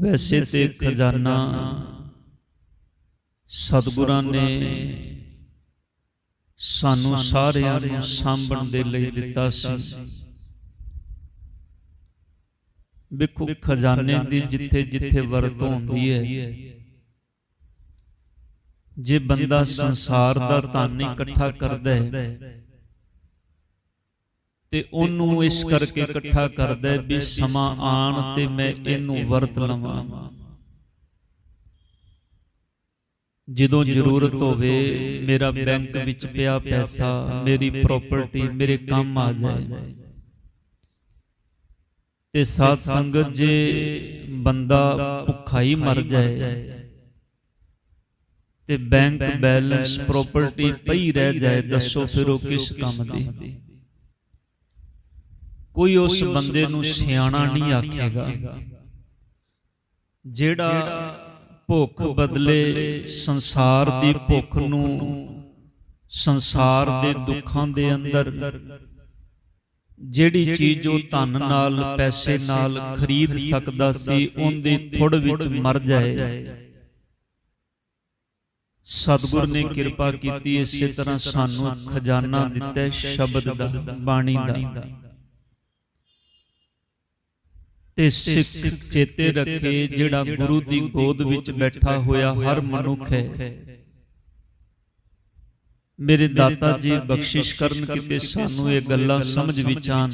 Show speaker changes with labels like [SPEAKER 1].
[SPEAKER 1] ਵੈਸੇ ਤੇ ਖਜ਼ਾਨਾ ਸਤਿਗੁਰਾਂ ਨੇ ਸਾਨੂੰ ਸਾਰਿਆਂ ਨੂੰ ਸਾਂਭਣ ਦੇ ਲਈ ਦਿੱਤਾ ਸੀ। ਵੇਖੋ ਖਜ਼ਾਨੇ ਦੀ ਜਿੱਥੇ ਜਿੱਥੇ ਵਰਤੋਂ ਹੁੰਦੀ ਹੈ। ਜੇ ਬੰਦਾ ਸੰਸਾਰ ਦਾ ਧਨ ਇਕੱਠਾ ਕਰਦਾ ਹੈ ਤੇ ਉਹਨੂੰ ਇਸ ਕਰਕੇ ਇਕੱਠਾ ਕਰਦਾ ਵੀ ਸਮਾਂ ਆਣ ਤੇ ਮੈਂ ਇਹਨੂੰ ਵਰਤ ਲਵਾਂ। ਜਦੋਂ ਜ਼ਰੂਰਤ ਹੋਵੇ, ਮੇਰਾ ਬੈਂਕ ਵਿੱਚ ਪਿਆ ਪੈਸਾ, ਮੇਰੀ ਪ੍ਰਾਪਰਟੀ ਮੇਰੇ ਕੰਮ ਆ ਜਾਏ। ਤੇ ਸਾਧ ਸੰਗਤ ਜੇ ਬੰਦਾ ਭੁੱਖਾ ਹੀ ਮਰ ਜਾਏ, ਤੇ ਬੈਂਕ ਬੈਲੈਂਸ ਪ੍ਰਾਪਰਟੀ ਪਈ ਰਹਿ ਜਾਏ, ਦੱਸੋ ਫਿਰ ਉਹ ਕਿਸ ਕੰਮ ਦੀ? ਕੋਈ ਉਸ ਬੰਦੇ ਨੂੰ ਸਿਆਣਾ ਨਹੀਂ ਆਖੇਗਾ। ਜਿਹੜਾ ਭੁੱਖ ਬਦਲੇ ਸੰਸਾਰ ਦੀ ਭੁੱਖ ਨੂੰ ਸੰਸਾਰ ਦੇ ਦੁੱਖਾਂ ਦੇ ਅੰਦਰ ਜਿਹੜੀ ਚੀਜ਼ ਉਹ ਧਨ ਨਾਲ ਪੈਸੇ ਨਾਲ ਖਰੀਦ ਸਕਦਾ ਸੀ ਉਹਦੇ ਥੋੜ ਵਿੱਚ ਮਰ ਜਾਏ। ਸਤਿਗੁਰ ਨੇ ਕਿਰਪਾ ਕੀਤੀ ਇਸੇ ਤਰ੍ਹਾਂ ਸਾਨੂੰ ਖਜ਼ਾਨਾ ਦਿੱਤਾ ਸ਼ਬਦ ਦਾ। ਬਾਣੀ ਦਾ। ਤੇ ਸਿੱਖ ਚੇਤੇ ਰੱਖੇ ਜਿਹੜਾ ਗੁਰੂ ਦੀ ਗੋਦ ਵਿੱਚ ਬੈਠਾ ਹੋਇਆ ਹਰ ਮਨੁੱਖ ਹੈ। ਮੇਰੇ ਦਾਤਾ ਜੀ ਬਖਸ਼ਿਸ਼ ਕਰਨ ਕਿਤੇ ਸਾਨੂੰ ਇਹ ਗੱਲਾਂ ਸਮਝ ਵਿੱਚ ਆਣ